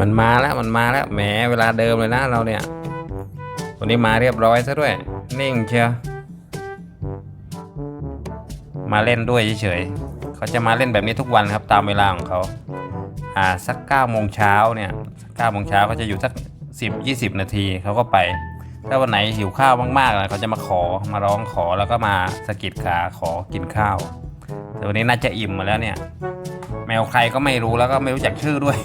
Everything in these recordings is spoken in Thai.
มันมาแล้วมันมาแล้วแหมเวลาเดิมเลยนะเราเนี่ยวันนี้มาเรียบร้อยซะด้วยนิ่งเชียวมาเล่นด้วยเฉยๆเขาจะมาเล่นแบบนี้ทุกวันครับ ตามเวลาของเขาอ่าสักเก้าโมงเช้าเนี่ยสักเก้าโมงเช้าเขาจะอยู่สักสิบยี่สิบนาทีเขาก็ไป ถ้าวันไหนหิวข้าวมากๆเลยเขาจะมาขอมาร้องขอแล้วก็มาสะกิดขาขอกินข้าว แต่วันนี้น่าจะอิ่มมาแล้วเนี่ย แมวใครก็ไม่รู้แล้วก็ไม่รู้จักชื่อด้วย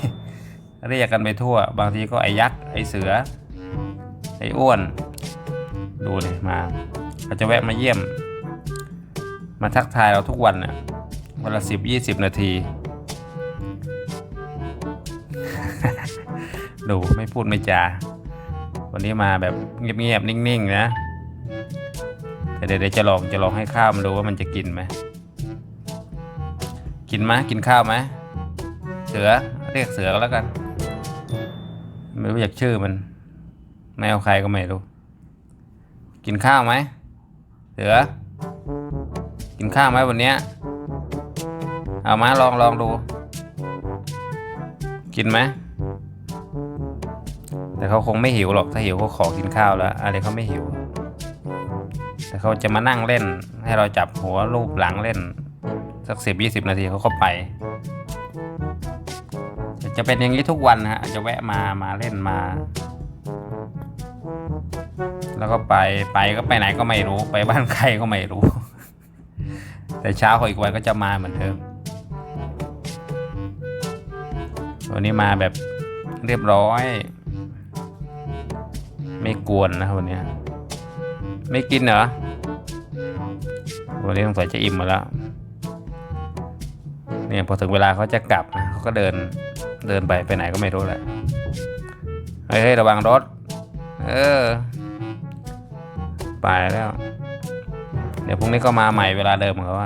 เรียกกันไปทั่ว บางทีก็ไอ้ยักษ์ไอ้เสือ ไอ้อ้วน ดูเลยมาเขาจะแวะมาเยี่ยม มาทักทายเราทุกวันน่ะวันละสิบยี่สิบนาที ดูไม่พูดไม่จา วันนี้มาแบบเงียบๆนิ่งๆนะแต่เดี๋ยวจะลองจะลองให้ข้าวมันดูว่ามันจะกินไหมกินไหมกินข้าวไหมเสือเรียกเสือก็แล้วกัน ไม่รู้อยากชื่อมันแมวใครก็ไม่รู้ กินข้าวไหมเสือ กินข้าวไหมวันนี้เอามาลองลองดู กินไหมแต่เขาคงไม่หิวหรอกถ้าหิวเขาขอกินข้าวแล้ว อะไรเขาไม่หิว แต่เขาจะมานั่งเล่น ให้เราจับหัวรูปหลังเล่น สักสิบยี่สิบนาทีเขาก็ไป จะเป็นอย่างนี้ทุกวันนะฮะจะแวะมามาเล่นมา แล้วก็ไปไปก็ไปไหนก็ไม่รู้ ไปบ้านใครก็ไม่รู้ แต่เช้าของอีกวันก็จะมาเหมือนเดิมวันนี้มาแบบเรียบร้อย ไม่กวนนะวันนี้ไม่กินเหรอวันนี้สงสัยจะอิ่มมาแล้วเนี่ยพอถึงเวลาเขาจะกลับนะเขาก็เดิน เดินไปไปไหนก็ไม่รู้แหละเฮ้ยระวังรถ เออ ไปแล้ว เดี๋ยวพรุ่งนี้ก็มาใหม่เวลาเดิมของเขา